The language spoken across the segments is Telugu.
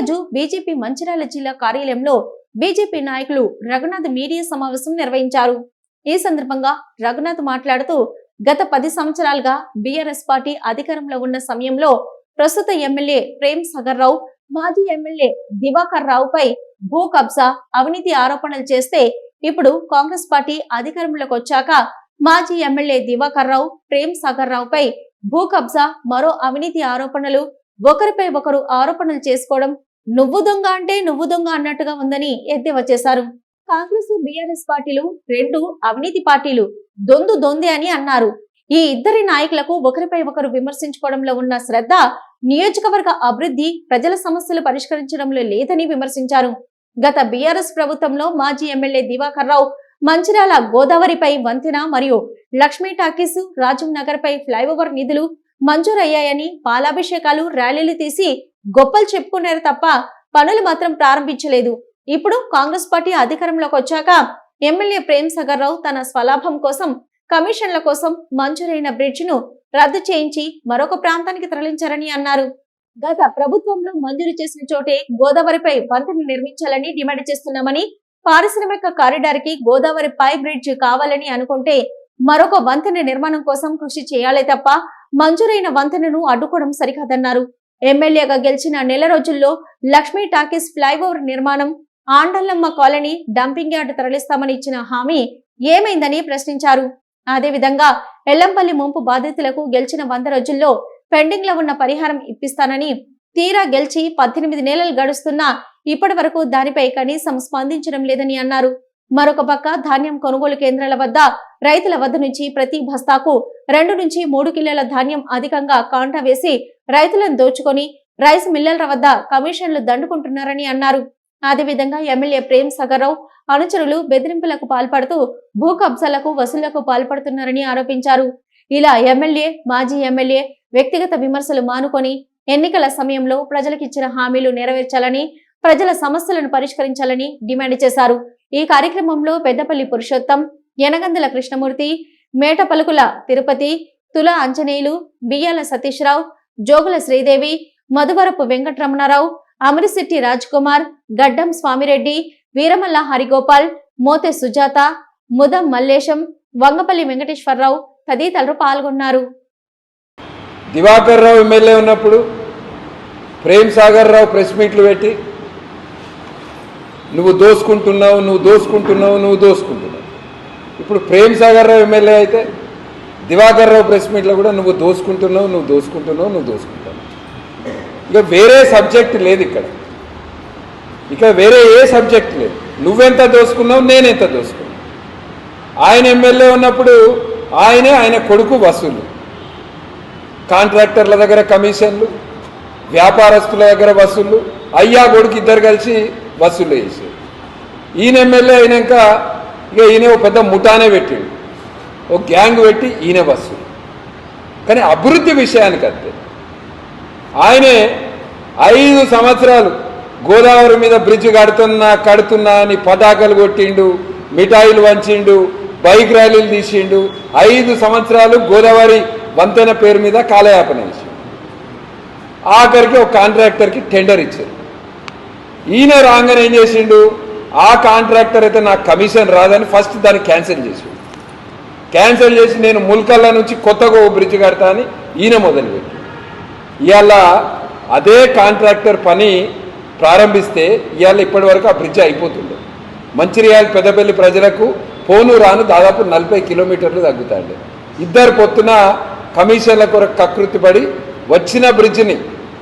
రోజు బీజేపీ మంచిర్యాల జిల్లా కార్యాలయంలో బీజేపీ నాయకులు రఘునాథ్ మీడియా సమావేశం నిర్వహించారు. ఈ సందర్భంగా రఘునాథ్ మాట్లాడుతూ గత పది సంవత్సరాలుగా బీఆర్ఎస్ పార్టీ అధికారంలో ఉన్న సమయంలో ప్రస్తుత ఎమ్మెల్యే ప్రేమ్ సాగర్ రావు మాజీ ఎమ్మెల్యే దివాకర్ రావుపై భూ కబ్జా అవినీతి ఆరోపణలు చేస్తే ఇప్పుడు కాంగ్రెస్ పార్టీ అధికారంలోకి వచ్చాక మాజీ ఎమ్మెల్యే దివాకర్ రావు ప్రేమ్ సాగర్ రావుపై భూ కబ్జా మరో అవినీతి ఆరోపణలు ఒకరిపై ఒకరు ఆరోపణలు చేసుకోవడం నువ్వు దొంగ అంటే నువ్వు దొంగ అన్నట్టుగా ఉందని ఎద్దేవా చేశారు. కాంగ్రెస్ బీఆర్ఎస్ పార్టీలు రెండు అవినీతి పార్టీలు దొందు దొందే అని అన్నారు. ఈ ఇద్దరి నాయకులకు ఒకరిపై ఒకరు విమర్శించుకోవడంలో ఉన్న శ్రద్ధ నియోజకవర్గ అభివృద్ధి ప్రజల సమస్యలు పరిష్కరించడంలో లేదని విమర్శించారు. గత బీఆర్ఎస్ ప్రభుత్వంలో మాజీ ఎమ్మెల్యే దివాకర్ రావు మంచిర్యాల గోదావరిపై వంతెన మరియు లక్ష్మీ టాకీస్ రాజం నగర్ పై ఫ్లైఓవర్ నిధులు మంజూరయ్యాయని పాలాభిషేకాలు ర్యాలీలు తీసి గొప్పలు చెప్పుకున్నారు తప్ప పనులు మాత్రం ప్రారంభించలేదు. ఇప్పుడు కాంగ్రెస్ పార్టీ అధికారంలోకి వచ్చాక ఎమ్మెల్యే ప్రేమ్ సాగర్ రావు తన స్వలాభం కోసం కమిషన్ల కోసం మంజూరైన బ్రిడ్జ్ను రద్దు చేయించి మరొక ప్రాంతానికి తరలించారని అన్నారు. గత ప్రభుత్వంలో మంజూరు చేసిన చోటే గోదావరిపై వంతెన నిర్మించాలని డిమాండ్ చేస్తున్నామని పారిశ్రామిక కారిడార్కి గోదావరి పై బ్రిడ్జ్ కావాలని అనుకుంటే మరొక వంతెన నిర్మాణం కోసం కృషి చేయాలే తప్ప మంజూరైన వంతెనను అడ్డుకోవడం సరికాదన్నారు. ఎమ్మెల్యేగా గెలిచిన నెల రోజుల్లో లక్ష్మీ టాకీస్ ఫ్లైఓవర్ నిర్మాణం ఆండల్లమ్మ కాలనీ డంపింగ్ యార్డ్ తరలిస్తామని ఇచ్చిన హామీ ఏమైందని ప్రశ్నించారు. అదేవిధంగా ఎల్లంపల్లి ముంపు బాధితులకు గెలిచిన వంద రోజుల్లో పెండింగ్లో ఉన్న పరిహారం ఇప్పిస్తానని తీరా గెలిచి పద్దెనిమిది నెలలు గడుస్తున్నా ఇప్పటి వరకు దానిపై కనీసం స్పందించడం లేదని అన్నారు. మరొక పక్క ధాన్యం కొనుగోలు కేంద్రాల వద్ద రైతుల వద్ద నుంచి ప్రతి బస్తాకు రెండు నుంచి మూడు కిలోల ధాన్యం అధికంగా కాంటా వేసి రైతులను దోచుకొని రైస్ మిల్లర్ల వద్ద కమిషన్లు దండుకుంటున్నారని అన్నారు. అదేవిధంగా ఎమ్మెల్యే ప్రేమ్ సగరావు అనుచరులు బెదిరింపులకు పాల్పడుతూ భూ కబ్జాలకు వసూళ్ళకు పాల్పడుతున్నారని ఆరోపించారు. ఇలా ఎమ్మెల్యే మాజీ ఎమ్మెల్యే వ్యక్తిగత విమర్శలు మానుకొని ఎన్నికల సమయంలో ప్రజలకిచ్చిన హామీలు నెరవేర్చాలని ప్రజల సమస్యలను పరిష్కరించాలని డిమాండ్ చేశారు. ఈ కార్యక్రమంలో పెద్దపల్లి పురుషోత్తం యనగందుల కృష్ణమూర్తి మేటపలుకుల తిరుపతి తుల అంజనేయులు బియ్యాల సతీష్రావు జోగుల శ్రీదేవి మధువరపు వెంకటరమణారావు అమరిశెట్టి కుమార్ గడ్డం స్వామిరెడ్డి వీరమల్ల హరిగోపాల్ మోతె సుజాత ముదం మల్లేశం వంగపల్లి వెంకటేశ్వరరావు తదితరులు పాల్గొన్నారు. దివాకర్ రావు ఎమ్మెల్యే ఉన్నప్పుడు ప్రేమ్ సాగర్ రావు ప్రెస్ మీట్లు పెట్టి నువ్వు దోసుకుంటున్నావు నువ్వు దోసుకుంటున్నావు నువ్వు దోసుకుంటున్నావు. ఇప్పుడు ప్రేమ్ సాగర్ రావు ఎమ్మెల్యే అయితే దివాకర్ రావు ప్రెస్ మీట్లో కూడా నువ్వు దోసుకుంటున్నావు నువ్వు దోసుకుంటున్నావు నువ్వు దోసుకుంటావు ఇక వేరే సబ్జెక్ట్ లేదు ఇక్కడ. ఇక వేరే ఏ సబ్జెక్ట్ లేదు. నువ్వెంత దోసుకున్నావు నేనెంత దోసుకున్నావు ఆయన ఎమ్మెల్యే ఉన్నప్పుడు ఆయనే ఆయన కొడుకు వసూలు. కాంట్రాక్టర్ల దగ్గర కమిషన్లు వ్యాపారస్తుల దగ్గర వసూళ్ళు అయ్యా కొడుకు ఇద్దరు కలిసి వసూలు వేసి ఈయన ఎమ్మెల్యే అయినాక ఇక ఈయన ఒక పెద్ద ముఠానే పెట్టాడు. ఒక గ్యాంగ్ పెట్టి ఈయన బస్సు. కానీ అభివృద్ధి విషయానికి అంతే. ఆయనే ఐదు సంవత్సరాలు గోదావరి మీద బ్రిడ్జ్ కడుతున్నా కడుతున్నా అని పతాకలు కొట్టిండు మిఠాయిలు వంచిండు బైక్ ర్యాలీలు తీసిండు ఐదు సంవత్సరాలు గోదావరి వంతెన పేరు మీద కాలయాపన చేసిండు. ఆఖరికి ఒక కాంట్రాక్టర్కి టెండర్ ఇచ్చారు. ఈయన రాగానే ఏం చేసిండు? ఆ కాంట్రాక్టర్ అయితే నాకు కమిషన్ రాదని ఫస్ట్ దాన్ని క్యాన్సిల్ చేసిండు. క్యాన్సిల్ చేసి నేను ముల్కల్లా నుంచి కొత్తగా ఓ బ్రిడ్జ్ కడతా అని ఈయన మొదలుపెట్టి ఇవాళ అదే కాంట్రాక్టర్ పని ప్రారంభిస్తే ఇవాళ ఇప్పటి వరకు ఆ బ్రిడ్జ్ అయిపోతుంది మంచిర్యాల పెద్దపల్లి ప్రజలకు పోను రాను దాదాపు నలభై కిలోమీటర్లు తగ్గుతాయండి ఇద్దరు పొత్తున కమిషన్ల కొరకు కకృతి పడి వచ్చిన బ్రిడ్జిని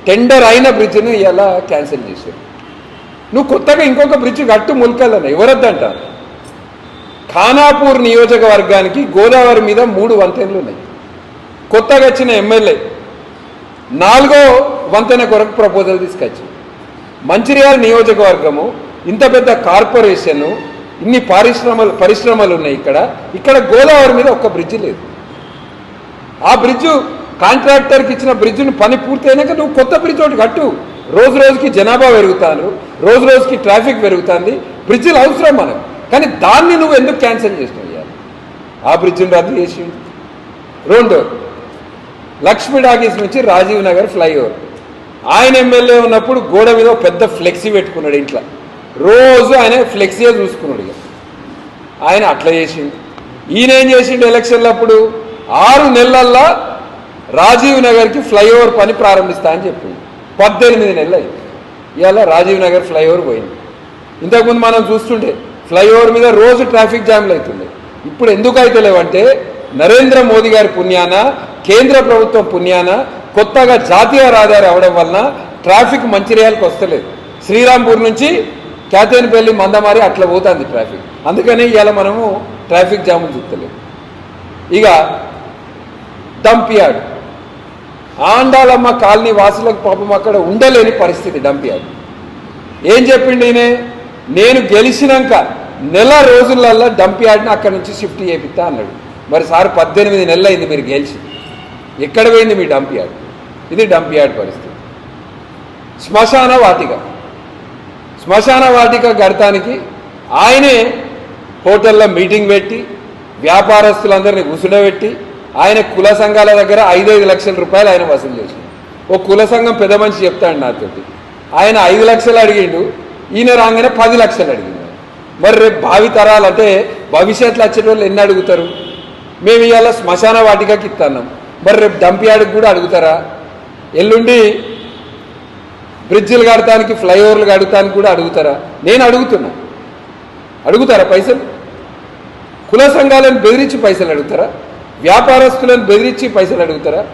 టెండర్ అయిన బ్రిడ్జిని ఇలా క్యాన్సిల్ చేశారు. నువ్వు కొత్తగా ఇంకొక బ్రిడ్జ్ కట్టు ముల్కల్లని ఎవరొద్దంటారు? ఖానాపూర్ నియోజకవర్గానికి గోదావరి మీద మూడు వంతెనలు ఉన్నాయి. కొత్తగా వచ్చిన ఎమ్మెల్యే నాలుగో వంతెన కొరకు ప్రపోజల్ తీసుకొచ్చి మంచిర్యాల నియోజకవర్గము ఇంత పెద్ద కార్పొరేషను ఇన్ని పారిశ్రమలు పరిశ్రమలు ఉన్నాయి ఇక్కడ. ఇక్కడ గోదావరి మీద ఒక్క బ్రిడ్జ్ లేదు. ఆ బ్రిడ్జు కాంట్రాక్టర్కి ఇచ్చిన బ్రిడ్జ్ను పని పూర్తయినాక నువ్వు కొత్త బ్రిడ్జ్ ఒకటి కట్టు. రోజు రోజుకి జనాభా పెరుగుతాను రోజు రోజుకి ట్రాఫిక్ పెరుగుతుంది. బ్రిడ్జిలు అవసరం మనకు. కానీ దాన్ని నువ్వు ఎందుకు క్యాన్సిల్ చేస్తున్నావు ఆ బ్రిడ్జిని రద్దు చేసి రెండు లక్ష్మీ డాగీస్ నుంచి రాజీవ్ నగర్ ఫ్లైఓవర్ ఆయన ఎమ్మెల్యే ఉన్నప్పుడు గోడ మీద పెద్ద ఫ్లెక్సీ పెట్టుకున్నాడు ఇంట్లో. రోజు ఆయన ఫ్లెక్సీయే చూసుకున్నాడు ఇక. ఆయన అట్లా చేసిండు. ఈయన ఏం చేసిండు ఎలక్షన్లు అప్పుడు? ఆరు నెలల్లో రాజీవ్ నగర్కి ఫ్లైఓవర్ పని ప్రారంభిస్తా అని చెప్పిండు. పద్దెనిమిది నెలలు అయింది. ఇవాళ రాజీవ్ నగర్ ఫ్లైఓవర్ పోయింది. ఇంతకుముందు మనం చూస్తుంటే ఫ్లైఓవర్ మీద రోజు ట్రాఫిక్ జామ్లు అవుతుండే ఇప్పుడు ఎందుకు అవుతలేవంటే నరేంద్ర మోదీ గారి పుణ్యాన కేంద్ర ప్రభుత్వం పుణ్యాన కొత్తగా జాతీయ రహదారి అవడం వలన ట్రాఫిక్ మంచిర్యాలకు వస్తలేదు. శ్రీరాంపూర్ నుంచి క్యాతేనిపల్లి మందమారి అట్లా పోతుంది ట్రాఫిక్. అందుకనే ఇవాళ మనము ట్రాఫిక్ జాములు చూస్తలేము. ఇక డంపియాడ్ ఆండాలమ్మ కాలనీ వాసులకు పాపం అక్కడ ఉండలేని పరిస్థితి డంపియాడ్ ఏం చెప్పిండు ఈయన? నేను గెలిచినాక నెల రోజులల్లో డంప్ యార్డ్ని అక్కడి నుంచి షిఫ్ట్ చేపిస్తా అన్నాడు. మరి సార్ పద్దెనిమిది నెలలు అయింది మీరు గెలిచి. ఎక్కడ పోయింది మీ డంప్ యార్డ్? ఇది డంప్ యార్డ్ పరిస్థితి. శ్మశాన వాటిక. శ్మశాన వాటిక గడతానికి ఆయనే హోటల్లో మీటింగ్ పెట్టి వ్యాపారస్తులందరినీ కూర్చుండబెట్టి ఆయన కుల సంఘాల దగ్గర ఐదైదు లక్షల రూపాయలు ఆయన వసూలు చేసింది ఓ కుల సంఘం పెద్ద మనిషి చెప్తాడు నాతోటి. ఆయన ఐదు లక్షలు అడిగిండు. ఈయన రాగానే పది లక్షలు అడిగింది. మరి రేపు భావి తరాలంటే భవిష్యత్తులో వచ్చే వాళ్ళు ఎన్ని అడుగుతారు? మేము ఇవాళ శ్మశాన వాటికకి ఇస్తున్నాం మరి రేపు డంప్ కూడా అడుగుతారా? ఎల్లుండి బ్రిడ్జిలు కడటానికి ఫ్లైఓవర్లు కడటానికి కూడా అడుగుతారా? నేను అడుగుతున్నా. అడుగుతారా పైసలు? కుల సంఘాలను బెదిరించి పైసలు అడుగుతారా? వ్యాపారస్తులను బెదిరించి పైసలు అడుగుతారా?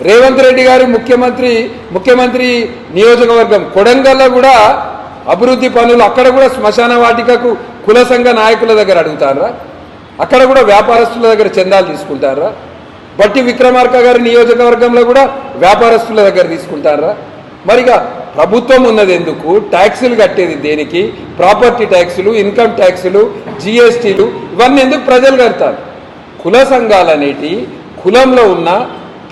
రేవంత్ రెడ్డి గారు ముఖ్యమంత్రి ముఖ్యమంత్రి నియోజకవర్గం కొడంగల్లో కూడా అభివృద్ధి పనులు అక్కడ కూడా శ్మశాన వాటికకు కుల సంఘ నాయకుల దగ్గర అడుగుతారా? అక్కడ కూడా వ్యాపారస్తుల దగ్గర చందాలు తీసుకుంటారా? బట్టి విక్రమార్క గారి నియోజకవర్గంలో కూడా వ్యాపారస్తుల దగ్గర తీసుకుంటారా? మరిగా ప్రభుత్వం ఉన్నది ఎందుకు? ట్యాక్సులు కట్టేది దేనికి? ప్రాపర్టీ ట్యాక్సులు ఇన్కమ్ ట్యాక్సులు జిఎస్టీలు ఇవన్నీ ఎందుకు ప్రజలు కడతారు? కుల సంఘాలనేటి కులంలో ఉన్న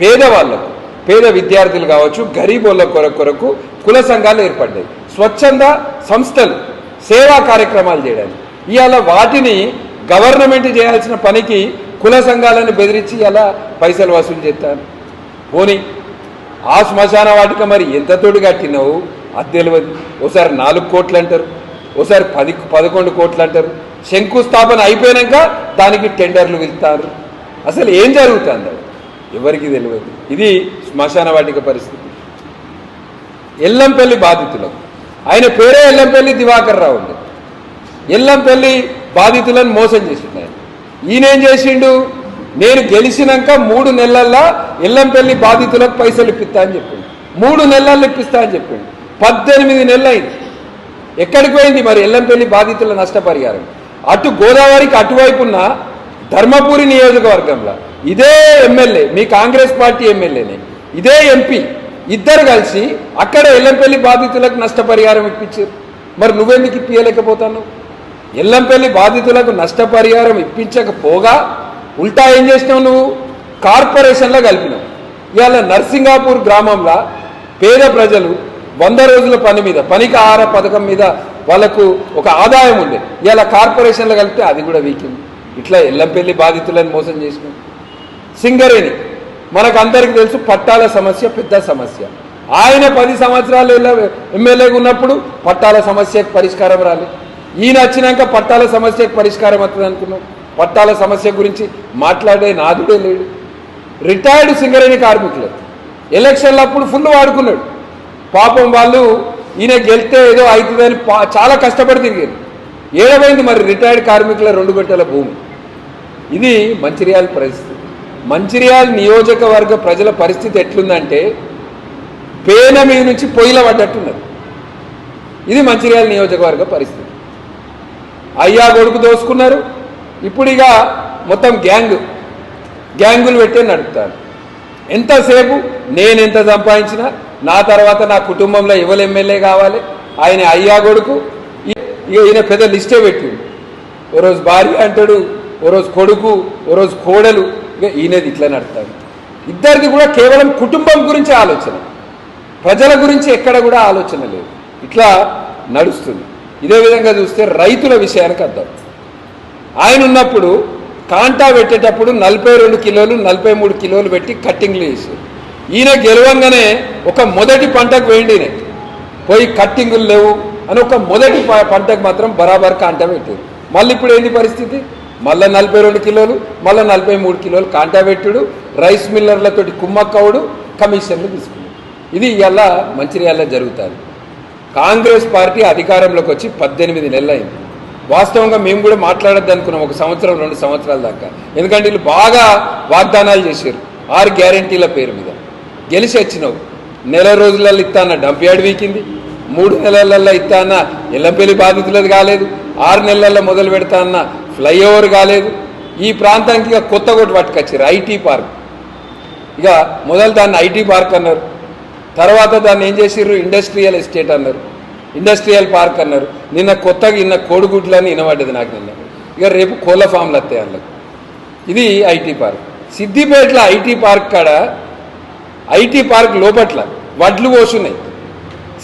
పేదవాళ్ళకు పేద విద్యార్థులు కావచ్చు గరీబోళ్ళ కొరకు కొరకు కుల సంఘాలు ఏర్పడ్డాయి. స్వచ్ఛంద సంస్థలు సేవా కార్యక్రమాలు చేయడానికి. ఇవాళ వాటిని గవర్నమెంట్ చేయాల్సిన పనికి కుల సంఘాలను బెదిరించి ఇలా పైసలు వసూలు చేస్తారు. పోనీ ఆ శ్మశాన వాటిక మరి ఎంత తోడు కట్టినావు? అది తెలియదు ఓసారి నాలుగు కోట్లు అంటారు. ఓసారి పది పదకొండు కోట్లు అంటారు. శంకుస్థాపన అయిపోయాక దానికి టెండర్లు వెళ్తారు అసలు ఏం జరుగుతుంది? ఎవరికి తెలియదు ఇది శ్మశాన వాటిక పరిస్థితి. ఎల్లంపల్లి బాధితులకు ఆయన పేరే ఎల్లంపల్లి దివాకర్ రావు ఉంది ఎల్లంపల్లి బాధితులను మోసం చేసిండు ఆయన. ఈయనేం చేసిండు? నేను గెలిచినాక మూడు నెలల్లో ఎల్లంపల్లి బాధితులకు పైసలు ఇప్పిస్తా అని చెప్పిండు. మూడు నెలల్లో ఇప్పిస్తా అని చెప్పిండు. పద్దెనిమిది నెలలు అయింది ఎక్కడికి పోయింది మరి ఎల్లంపల్లి బాధితుల నష్టపరిహారం? అటు గోదావరికి అటువైపున్న ధర్మపురి నియోజకవర్గంలో ఇదే ఎమ్మెల్యే మీ కాంగ్రెస్ పార్టీ ఎమ్మెల్యేనే. ఇదే ఎంపీ. ఇద్దరు కలిసి అక్కడ ఎల్లంపల్లి బాధితులకు నష్టపరిహారం ఇప్పించారు. మరి నువ్వెందుకు ఇప్పించలేకపోతాను ఎల్లంపల్లి బాధితులకు నష్టపరిహారం ఇప్పించకపోగా ఉల్టా ఏం చేసినావు నువ్వు? కార్పొరేషన్లో కలిపినావు. ఇవాళ నర్సింగాపూర్ గ్రామంలో పేద ప్రజలు వంద రోజుల పని మీద పనికి ఆహార పథకం మీద వాళ్ళకు ఒక ఆదాయం ఉండే ఇవాళ కార్పొరేషన్లో కలిపితే అది కూడా వీకింది ఇట్లా ఎల్లంపల్లి బాధితులను మోసం చేసినాం సింగరేణి మనకు అందరికీ తెలుసు పట్టాల సమస్య పెద్ద సమస్య. ఆయన పది సంవత్సరాలు ఎమ్మెల్యేగా ఉన్నప్పుడు పట్టాల సమస్యకు పరిష్కారం రాలే. ఈయన వచ్చినాక పట్టాల సమస్యకు పరిష్కారం అవుతుంది అనుకున్నాం. పట్టాల సమస్య గురించి మాట్లాడే నాదుడే లేడు. రిటైర్డ్ సింగరేణి కార్మికులు. ఎలక్షన్లప్పుడు ఫుల్ వాడుకున్నాడు. పాపం వాళ్ళు ఈయన గెలితే ఏదో అవుతుందని పా- చాలా కష్టపడి తిరిగారు. ఏడవైంది మరి రిటైర్డ్ కార్మికుల రెండు గంటల భూమి. ఇది మంచిర్యాల పరిస్థితి. మంచిర్యాల నియోజకవర్గ ప్రజల పరిస్థితి ఎట్లుందంటే పేన మీద నుంచి పొయ్యిల పడ్డట్టున్నది. ఇది మంచిర్యాల నియోజకవర్గ పరిస్థితి. అయ్యా కొడుకు దోసుకున్నారు. ఇప్పుడు ఇక మొత్తం గ్యాంగ్ గ్యాంగులు పెట్టే నడుపుతారు. ఎంతసేపు నేను ఎంత సంపాదించినా నా తర్వాత నా కుటుంబంలో ఎవరు ఎమ్మెల్యే కావాలి? ఆయన అయ్యా కొడుకు ఇక ఈయన పెద్ద లిస్టే పెట్టిండు. ఓ రోజు భార్య అంటాడు ఓ రోజు కొడుకు ఓ రోజు కోడలు. ఇక ఈయనది ఇట్లా నడతాడు ఇద్దరిది కూడా కేవలం కుటుంబం గురించి ఆలోచన. ప్రజల గురించి ఎక్కడ కూడా ఆలోచన లేదు. ఇట్లా నడుస్తుంది. ఇదే విధంగా చూస్తే రైతుల విషయానికి అర్థం. ఆయన ఉన్నప్పుడు కాంటా పెట్టేటప్పుడు నలభై రెండు కిలోలు నలభై మూడు కిలోలు పెట్టి కట్టింగ్లు వేసి ఈయన గెలవంగానే ఒక మొదటి పంటకు వేయండి పోయి కట్టింగులు లేవు అని ఒక మొదటి ప- పంటకు మాత్రం బరాబర్ కాంటా పెట్టారు. మళ్ళీ ఇప్పుడు ఏంది పరిస్థితి? మళ్ళీ నలభై రెండు కిలోలు మళ్ళీ నలభై మూడు కిలోలు కాంటా పెట్టుడు రైస్ మిల్లర్లతోటి కుమ్మక్కవుడు కమిషన్లు తీసుకున్నాడు. ఇది ఇవాళ మంచిర్యాల జరుగుతుంది కాంగ్రెస్ పార్టీ అధికారంలోకి వచ్చి పద్దెనిమిది నెలలైంది. వాస్తవంగా మేము కూడా మాట్లాడద్దు అనుకున్నాం ఒక సంవత్సరం రెండు సంవత్సరాల దాకా. ఎందుకంటే వీళ్ళు బాగా వాగ్దానాలు చేశారు ఆరు గ్యారంటీల పేరు మీద. గెలిచి వచ్చినావు. నెల రోజులలో ఇస్తాన డంప్యాడ్ వీకింది. మూడు నెలలలో ఇస్తాన అన్న ఎల్లంపల్లి బాధితులది కాలేదు. ఆరు నెలల్లో మొదలు పెడతా అన్న ఫ్లైఓవర్ కాలేదు. ఈ ప్రాంతానికి ఇక కొత్త కొట్టు పట్టుకొచ్చారు ఐటీ పార్క్. ఇక మొదలు దాన్ని ఐటీ పార్క్ అన్నారు. తర్వాత దాన్ని ఏం చేసిర్రు? ఇండస్ట్రియల్ ఎస్టేట్ అన్నారు. ఇండస్ట్రియల్ పార్క్ అన్నారు. నిన్న కొత్తగా ఇన్న కోడిగుడ్లు అని వినబడ్డది నాకు నిన్న. ఇక రేపు కోళ్ళ ఫామ్లు వస్తాయి అందులో. ఇది ఐటీ పార్క్. సిద్దిపేటలో ఐటీ పార్క్ కాడ ఐటీ పార్క్ లోపట్ల వడ్లు పోసున్నాయి.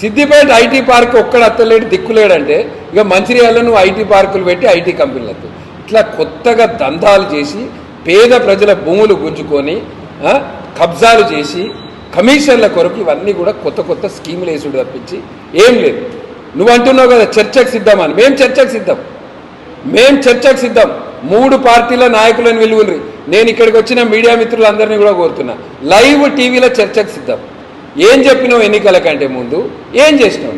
సిద్దిపేట ఐటీ పార్క్ ఒక్కడ అత్తలేడు దిక్కులేడంటే ఇక మంచిర్యాలలో నువ్వు ఐటీ పార్కులు పెట్టి ఐటీ కంపెనీలు వస్తాయి ఇట్లా కొత్తగా దందాలు చేసి పేద ప్రజల భూములు గుంజుకొని కబ్జాలు చేసి కమిషన్ల కొరకు ఇవన్నీ కూడా కొత్త కొత్త స్కీములు వేసుడు తప్పించి ఏం లేదు. నువ్వు అంటున్నావు కదా చర్చకు సిద్ధమని మేము చర్చకు సిద్ధం. మేం చర్చకు సిద్ధం. మూడు పార్టీల నాయకులను విలువరి నేను ఇక్కడికి వచ్చిన మీడియా మిత్రులందరినీ కూడా కోరుతున్నా. లైవ్ టీవీలో చర్చకు సిద్ధం. ఏం చెప్పినావు ఎన్నికల కంటే ముందు? ఏం చేసినావు?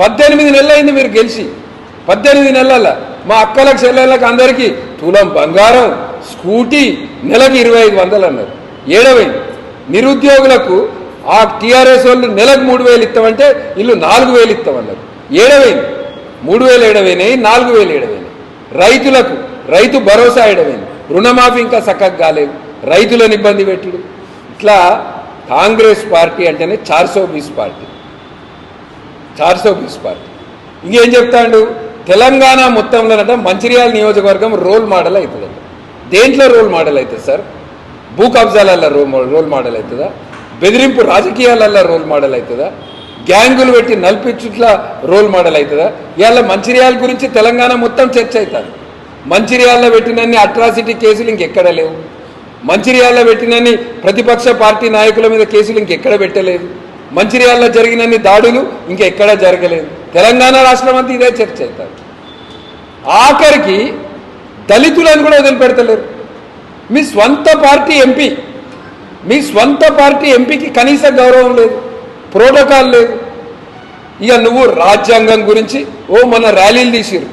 పద్దెనిమిది నెలలైంది మీరు గెలిచి. పద్దెనిమిది నెలల మా అక్కలకు చెల్లెళ్ళకి అందరికీ తులం బంగారం స్కూటీ నెలకు ఇరవై ఐదు వందలు అన్నారు. ఏడవైంది. నిరుద్యోగులకు ఆ టీఆర్ఎస్ వాళ్ళు నెలకు మూడు వేలు ఇస్తామంటే ఇల్లు నాలుగు వేలు ఇస్తామన్నారు. ఏడవైంది. మూడు వేలు ఏడవైనాయి నాలుగు వేలు ఏడవైనాయి. రైతులకు రైతు భరోసా ఏడవైంది. రుణమాఫీ ఇంకా చక్కగా కాలేదు. రైతులను ఇబ్బంది పెట్టుడు. ఇట్లా కాంగ్రెస్ పార్టీ అంటేనే చార్సో బీస్ పార్టీ. చార్సో బీస్ పార్టీ. ఇంకేం చెప్తాడు? తెలంగాణ మొత్తంలోనట మంచిర్యాల నియోజకవర్గం రోల్ మోడల్ అవుతుంది దేంట్లో రోల్ మోడల్ అవుతుంది సార్? భూ కబ్జాలల్లో రోల్ రోల్ మోడల్ అవుతుందా బెదిరింపు రాజకీయాలల్లో రోల్ మోడల్ అవుతుందా గ్యాంగులు పెట్టి నలిపించుట్ల రోల్ మోడల్ అవుతుందా ఇవాళ మంచిర్యాల గురించి తెలంగాణ మొత్తం చర్చ అవుతుంది మంచిర్యాలలో పెట్టినన్ని అట్రాసిటీ కేసులు ఇంకెక్కడ లేవు? మంచిర్యాలలో పెట్టినన్ని ప్రతిపక్ష పార్టీ నాయకుల మీద కేసులు ఇంకెక్కడ పెట్టలేదు. మంచిర్యాలలో జరిగినన్ని దాడులు ఇంకెక్కడా జరగలేదు. తెలంగాణ రాష్ట్రం అంతా ఇదే చర్చ అవుతారు ఆఖరికి దళితులను కూడా వదిలిపెడతలేరు. మీ స్వంత పార్టీ ఎంపీ మీ స్వంత పార్టీ ఎంపీకి కనీస గౌరవం లేదు ప్రోటోకాల్ లేదు. ఇక నువ్వు రాజ్యాంగం గురించి ఓ మన ర్యాలీలు తీసిరు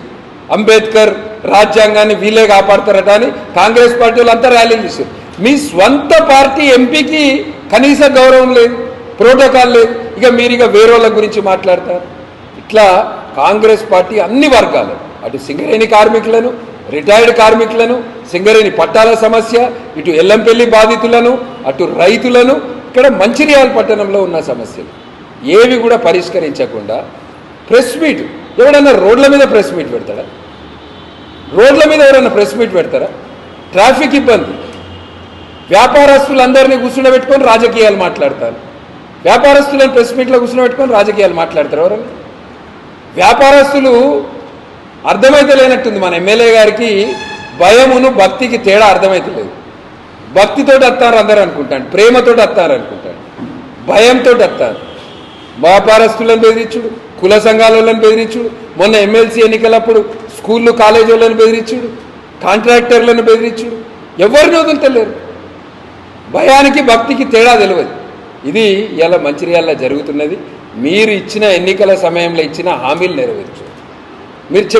అంబేద్కర్ రాజ్యాంగాన్ని వీళ్ళే కాపాడతారట అని కాంగ్రెస్ పార్టీ వాళ్ళంతా ర్యాలీలు తీసారు మీ స్వంత పార్టీ ఎంపీకి కనీస గౌరవం లేదు ప్రోటోకాల్ లేదు. ఇక మీరు ఇక వేరే గురించి మాట్లాడతారు. ఇట్లా కాంగ్రెస్ పార్టీ అన్ని వర్గాలు అటు సింగరేణి కార్మికులను రిటైర్డ్ కార్మికులను సింగరేణి పట్టాల సమస్య ఇటు ఎల్లంపల్లి బాధితులను అటు రైతులను ఇక్కడ మంచిర్యాల పట్టణంలో ఉన్న సమస్యలు. ఏవి కూడా పరిష్కరించకుండా ప్రెస్ మీట్ ఎవడన్నా రోడ్ల మీద ప్రెస్ మీట్ పెడతాడా? రోడ్ల మీద ఎవరైనా ప్రెస్ మీట్ పెడతారా ట్రాఫిక్ ఇబ్బంది. వ్యాపారస్తులందరినీ కూర్చుండబెట్టుకొని రాజకీయాలు మాట్లాడతారు. వ్యాపారస్తులను ప్రెస్ మీట్లో కూర్చుండబెట్టుకొని రాజకీయాలు మాట్లాడతారు. ఎవరన్నా వ్యాపారస్తులు అర్థమైతే లేనట్టుంది మన ఎమ్మెల్యే గారికి. భయమును భక్తికి తేడా అర్థమైతలేదు భక్తితోటి వస్తారు అందరూ అనుకుంటాను ప్రేమతోటి వస్తారు అనుకుంటాను భయంతో వస్తారు వ్యాపారస్తులను బెదిరించుడు కుల సంఘాల వాళ్ళని బెదిరించుడు మొన్న ఎమ్మెల్సీ ఎన్నికలప్పుడు స్కూళ్ళు కాలేజీ వాళ్ళని బెదిరించుడు కాంట్రాక్టర్లను బెదిరించుడు. ఎవరిని వదులుతలేరు? భయానికి భక్తికి తేడా తెలియదు ఇది ఇలా మంచిర్యాలలో జరుగుతున్నది. మీరు ఇచ్చిన ఎన్నికల సమయంలో ఇచ్చిన హామీలు నెరవేర్చు. మీరు చెప్పిన